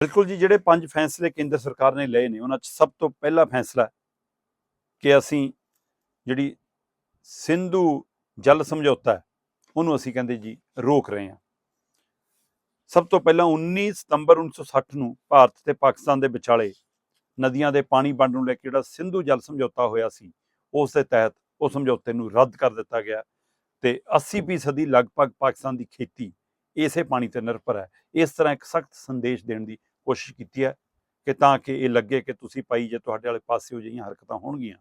ਬਿਲਕੁਲ ਜੀ, ਜਿਹੜੇ ਪੰਜ ਫੈਸਲੇ ਕੇਂਦਰ ਸਰਕਾਰ ਨੇ ਲਏ ਨੇ, ਉਹਨਾਂ 'ਚ ਸਭ ਤੋਂ ਪਹਿਲਾ ਫੈਸਲਾ ਕਿ ਅਸੀਂ ਜਿਹੜੀ ਸਿੰਧੂ ਜਲ ਸਮਝੌਤਾ ਉਹਨੂੰ ਅਸੀਂ ਕਹਿੰਦੇ ਜੀ ਰੋਕ ਰਹੇ ਹਾਂ। ਸਭ ਤੋਂ ਪਹਿਲਾਂ 19 ਸਤੰਬਰ 1960 ਨੂੰ ਭਾਰਤ ਤੇ ਪਾਕਿਸਤਾਨ ਦੇ ਵਿਚਾਲੇ ਨਦੀਆਂ ਦੇ ਪਾਣੀ ਵੰਡ ਨੂੰ ਲੈ ਕੇ ਜਿਹੜਾ ਸਿੰਧੂ ਜਲ ਸਮਝੌਤਾ ਹੋਇਆ ਸੀ, ਉਸ ਦੇ ਤਹਿਤ ਉਹ ਸਮਝੌਤੇ ਨੂੰ ਰੱਦ ਕਰ ਦਿੱਤਾ ਗਿਆ ਤੇ 80% ਦੀ ਲਗਭਗ ਪਾਕਿਸਤਾਨ ਦੀ ਖੇਤੀ ਇਸੇ ਪਾਣੀ ਤੇ ਨਿਰਭਰ ਹੈ। ਇਸ ਤਰ੍ਹਾਂ ਇੱਕ ਸਖਤ ਸੰਦੇਸ਼ ਦੇਣ ਦੀ ਕੋਸ਼ਿਸ਼ ਕੀਤੀ ਹੈ ਕਿ ਤਾਂ ਕਿ ਇਹ ਲੱਗੇ ਕਿ ਤੁਸੀਂ ਭਾਈ ਜੇ ਤੁਹਾਡੇ ਵਾਲੇ ਪਾਸੇ ਹੋ ਜਿਹੀਆਂ ਹਰਕਤਾਂ ਹੋਣਗੀਆਂ,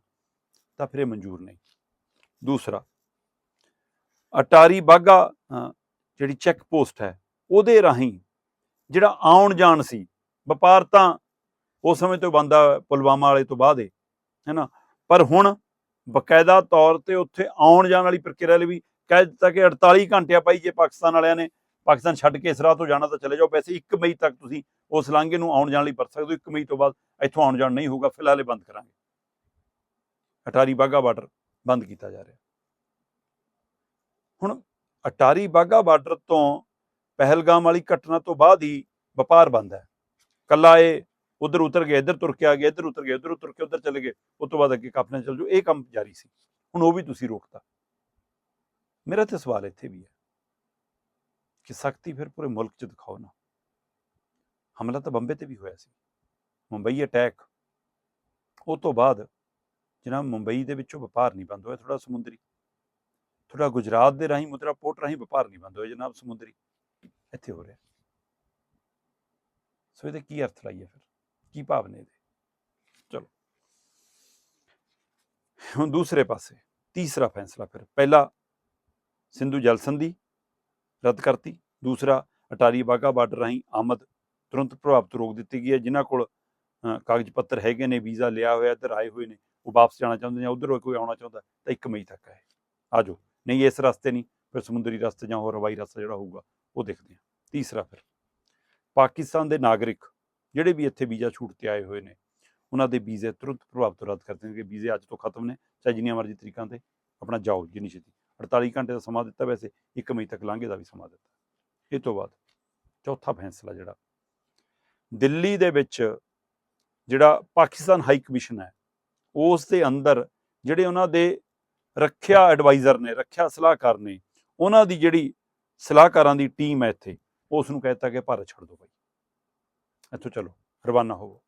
ਤਾਂ ਫਿਰ ਇਹ ਮਨਜ਼ੂਰ ਨਹੀਂ। ਦੂਸਰਾ, ਅਟਾਰੀ ਬਾਗਾ ਜਿਹੜੀ ਚੈੱਕ ਪੋਸਟ ਹੈ, ਉਹਦੇ ਰਾਹੀਂ ਜਿਹੜਾ ਆਉਣ ਜਾਣ ਸੀ, ਵਪਾਰ ਤਾਂ ਉਸ ਸਮੇਂ ਤੋਂ ਬੰਦਾ ਪੁਲਵਾਮਾ ਵਾਲੇ ਤੋਂ ਬਾਅਦ ਹੈ ਹੈਨਾ, ਪਰ ਹੁਣ ਬਕਾਇਦਾ ਤੌਰ ਤੇ ਉੱਥੇ ਆਉਣ ਜਾਣ ਵਾਲੀ ਪ੍ਰਕਿਰਿਆ ਲਈ ਵੀ ਕਹਿ ਦਿੱਤਾ ਕਿ 48 ਘੰਟਿਆਂ ਆ ਭਾਈ ਜੇ ਪਾਕਿਸਤਾਨ ਵਾਲਿਆਂ ਨੇ ਪਾਕਿਸਤਾਨ ਛੱਡ ਕੇ ਇਸ ਰਾਹ ਤੋਂ ਜਾਣਾ ਤਾਂ ਚਲੇ ਜਾਓ, ਵੈਸੇ 1 ਮਈ ਤੱਕ ਤੁਸੀਂ ਉਸ ਲਾਂਘੇ ਨੂੰ ਆਉਣ ਜਾਣ ਲਈ ਵਰਤ ਸਕਦੇ ਹੋ 1 ਮਈ ਤੋਂ ਬਾਅਦ ਇੱਥੋਂ ਆਉਣ ਜਾਣ ਨਹੀਂ ਹੋਊਗਾ, ਫਿਲਹਾਲ ਇਹ ਬੰਦ ਕਰਾਂਗੇ। ਅਟਾਰੀ ਬਾਗਾ ਬਾਰਡਰ ਬੰਦ ਕੀਤਾ ਜਾ ਰਿਹਾ। ਹੁਣ ਅਟਾਰੀ ਬਾਗਾ ਬਾਰਡਰ ਤੋਂ ਪਹਿਲਗਾਮ ਵਾਲੀ ਘਟਨਾ ਤੋਂ ਬਾਅਦ ਹੀ ਵਪਾਰ ਬੰਦ ਹੈ। ਕੱਲਾ ਇਹ ਉਧਰ ਉਤਰ ਗਏ, ਇੱਧਰ ਤੁਰ ਕੇ ਆ ਗਏ, ਇੱਧਰ ਉਤਰ ਗਏ ਉੱਧਰ ਉਤਰ ਕੇ ਉੱਧਰ ਚਲੇ ਗਏ ਉਸ ਤੋਂ ਬਾਅਦ ਅੱਗੇ ਕਾਪਨੇ ਚੱਲ ਜਾਓ, ਇਹ ਕੰਮ ਜਾਰੀ ਸੀ। ਹੁਣ ਉਹ ਵੀ ਤੁਸੀਂ ਰੋਕਤਾ। ਮੇਰਾ ਤੇ ਸਵਾਲ ਇੱਥੇ ਵੀ ਹੈ। ਕਿ ਸਖਤੀ ਫਿਰ ਪੂਰੇ ਮੁਲਕ 'ਚ ਦਿਖਾਓ ਨਾ ਹਮਲਾ ਤਾਂ ਬੰਬੇ ਤੇ ਵੀ ਹੋਇਆ ਸੀ ਮੁੰਬਈ ਅਟੈਕ ਉਹ ਤੋਂ ਬਾਅਦ ਜਨਾਬ ਮੁੰਬਈ ਦੇ ਵਿੱਚੋਂ ਵਪਾਰ ਨਹੀਂ ਬੰਦ ਹੋਇਆ ਥੋੜਾ ਸਮੁੰਦਰੀ ਥੋੜਾ ਗੁਜਰਾਤ ਦੇ ਰਾਹੀਂ ਮੁਦਰਾ ਪੋਰਟ ਰਾਹੀਂ ਵਪਾਰ ਨਹੀਂ ਬੰਦ ਹੋਇਆ ਜਨਾਬ ਸਮੁੰਦਰੀ ਇੱਥੇ ਹੋ ਰਿਹਾ ਸੋ ਇਹਦੇ ਕੀ ਅਰਥ ਲਾਈਏ ਫਿਰ ਕੀ ਭਾਵ ਨੇ ਇਹਦੇ ਚਲੋ ਹੁਣ ਦੂਸਰੇ ਪਾਸੇ ਤੀਸਰਾ ਫੈਸਲਾ ਫਿਰ ਪਹਿਲਾ ਸਿੰਧੂ ਜਲ ਸੰਧੀ ਰੱਦ ਕਰਤੀ। ਦੂਸਰਾ, ਅਟਾਰੀ ਬਾਗਾ ਬਾਰਡਰ ਰਾਹੀਂ ਆਮਦ ਤੁਰੰਤ ਪ੍ਰਭਾਵ ਤੋਂ ਰੋਕ ਦਿੱਤੀ ਗਈ ਹੈ, ਜਿਨ੍ਹਾਂ ਕੋਲ ਕਾਗਜ਼ ਪੱਤਰ ਹੈਗੇ ਨੇ, ਵੀਜ਼ਾ ਲਿਆ ਹੋਇਆ ਇੱਧਰ ਆਏ ਹੋਏ ਨੇ, ਉਹ ਵਾਪਸ ਜਾਣਾ ਚਾਹੁੰਦੇ ਜਾਂ ਉਧਰ ਕੋਈ ਆਉਣਾ ਚਾਹੁੰਦਾ ਤਾਂ 1 ਮਈ ਤੱਕ ਹੈ ਆ ਜਾਓ ਨਹੀਂ, ਇਸ ਰਸਤੇ ਨਹੀਂ, ਫਿਰ ਸਮੁੰਦਰੀ ਰਸਤੇ ਜਾਂ ਹੋਰ ਹਵਾਈ ਰਸਤਾ ਜਿਹੜਾ ਹੋਊਗਾ, ਉਹ ਦੇਖਦੇ ਹਾਂ। ਤੀਸਰਾ ਫਿਰ, ਪਾਕਿਸਤਾਨ ਦੇ ਨਾਗਰਿਕ ਜਿਹੜੇ ਵੀ ਇੱਥੇ ਵੀਜ਼ਾ ਛੂਟ ਤੇ ਆਏ ਹੋਏ ਨੇ, ਉਹਨਾਂ ਦੇ ਵੀਜ਼ੇ ਤੁਰੰਤ ਪ੍ਰਭਾਵ ਤੋਂ ਰੱਦ ਕਰ ਦੇਣਗੇ। ਵੀਜ਼ੇ ਅੱਜ ਤੋਂ ਖਤਮ ਨੇ, ਚਾਹੇ ਜਿੰਨੀਆਂ ਮਰਜ਼ੀ ਤਰੀਕਾਂ ਤੇ, ਆਪਣਾ ਜਾਓ, ਜਿੰਨੀ ਛੇਤੀ। 48 ਘੰਟੇ ਦਾ ਸਮਾਂ ਦਿੱਤਾ, ਵੈਸੇ 1 ਮਈ ਤੱਕ ਲਾਂਘੇ ਦਾ ਵੀ ਸਮਾਂ ਦਿੱਤਾ। ਇਹ ਤੋਂ ਬਾਅਦ ਚੌਥਾ ਫੈਸਲਾ ਜਿਹੜਾ, ਦਿੱਲੀ ਦੇ ਵਿੱਚ ਜਿਹੜਾ ਪਾਕਿਸਤਾਨ ਹਾਈ ਕਮਿਸ਼ਨ ਹੈ, ਉਸ ਦੇ ਅੰਦਰ ਜਿਹੜੇ ਉਹਨਾਂ ਦੇ ਰੱਖਿਆ ਐਡਵਾਈਜ਼ਰ ਨੇ, ਰੱਖਿਆ ਸਲਾਹਕਾਰ ਨੇ, ਉਹਨਾਂ ਦੀ ਜਿਹੜੀ ਸਲਾਹਕਾਰਾਂ ਦੀ ਟੀਮ ਹੈ ਇੱਥੇ, ਉਸ ਨੂੰ ਕਹਿਤਾ ਕਿ ਭਾਰਤ ਛੱਡ ਦਿਓ ਭਾਈ ਇੱਥੋਂ ਚਲੋ, ਰਵਾਨਾ ਹੋਵੋ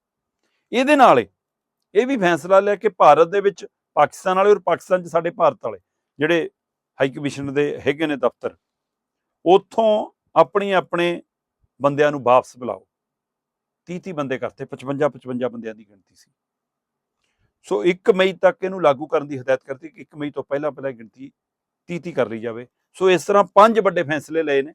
ਇਹਦੇ ਨਾਲ ਇਹ ਵੀ ਫੈਸਲਾ ਲਿਆ ਕਿ ਭਾਰਤ ਦੇ ਵਿੱਚ ਪਾਕਿਸਤਾਨ ਵਾਲੇ ਔਰ ਪਾਕਿਸਤਾਨ 'ਚ ਸਾਡੇ ਭਾਰਤ ਵਾਲੇ, ਜਿਹੜੇ ਹਾਈ ਕਮਿਸ਼ਨ ਦੇ ਹੈਗੇ ਨੇ ਦਫ਼ਤਰ, ਉੱਥੋਂ ਆਪਣੀ ਆਪਣੇ ਬੰਦਿਆਂ ਨੂੰ ਵਾਪਸ ਬੁਲਾਓ। 30 30 ਬੰਦੇ ਕਰਤੇ 55 55 ਬੰਦਿਆਂ ਦੀ ਗਿਣਤੀ ਸੀ। ਸੋ 1 ਮਈ ਤੱਕ ਇਹਨੂੰ ਲਾਗੂ ਕਰਨ ਦੀ ਹਦਾਇਤ ਕਰਤੀ ਕਿ 1 ਮਈ ਤੋਂ ਪਹਿਲਾਂ ਪਹਿਲਾਂ ਗਿਣਤੀ 30 30 ਕਰ ਲਈ ਜਾਵੇ। ਸੋ ਇਸ ਤਰ੍ਹਾਂ ਪੰਜ ਵੱਡੇ ਫੈਸਲੇ ਲਏ ਨੇ।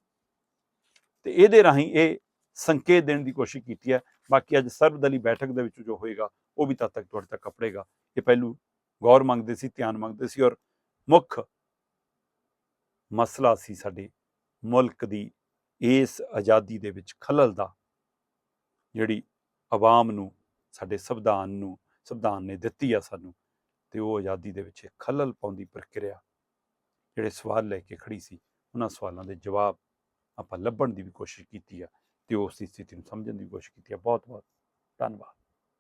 ਤੇ ਇਹਦੇ ਰਾਹੀਂ ਇਹ ਸੰਕੇਤ ਦੇਣ ਦੀ ਕੋਸ਼ਿਸ਼ ਕੀਤੀ ਹੈ। ਬਾਕੀ ਅੱਜ ਸਰਬਦਲੀ ਬੈਠਕ ਦੇ ਵਿੱਚ ਜੋ ਹੋਏਗਾ, ਉਹ ਵੀ ਤਦ ਤੱਕ ਤੁਹਾਡੇ ਤੱਕ ਕਪੜੇਗਾ। ਇਹ ਪਹਿਲੂ ਗੌਰ ਮੰਗਦੇ ਸੀ, ਧਿਆਨ ਮੰਗਦੇ ਸੀ ਔਰ ਮੁੱਖ ਮਸਲਾ ਸੀ ਸਾਡੇ ਮੁਲਕ ਦੀ ਇਸ ਆਜ਼ਾਦੀ ਦੇ ਵਿੱਚ ਖਲਲ ਦਾ, ਜਿਹੜੀ ਆਵਾਮ ਨੂੰ, ਸਾਡੇ ਸੰਵਿਧਾਨ ਨੂੰ, ਸੰਵਿਧਾਨ ਨੇ ਦਿੱਤੀ ਆ ਸਾਨੂੰ, ਤੇ ਉਹ ਆਜ਼ਾਦੀ ਦੇ ਵਿੱਚ ਖਲਲ ਪਾਉਂਦੀ ਪ੍ਰਕਿਰਿਆ, ਜਿਹੜੇ ਸਵਾਲ ਲੈ ਕੇ ਖੜੀ ਸੀ, ਉਹਨਾਂ ਸਵਾਲਾਂ ਦੇ ਜਵਾਬ ਆਪਾਂ ਲੱਭਣ ਦੀ ਵੀ ਕੋਸ਼ਿਸ਼ ਕੀਤੀ ਆ, ਤੇ ਉਸ ਦੀ ਸਥਿਤੀ ਨੂੰ ਸਮਝਣ ਦੀ ਕੋਸ਼ਿਸ਼ ਕੀਤੀ ਆ। ਬਹੁਤ ਬਹੁਤ ਧੰਨਵਾਦ।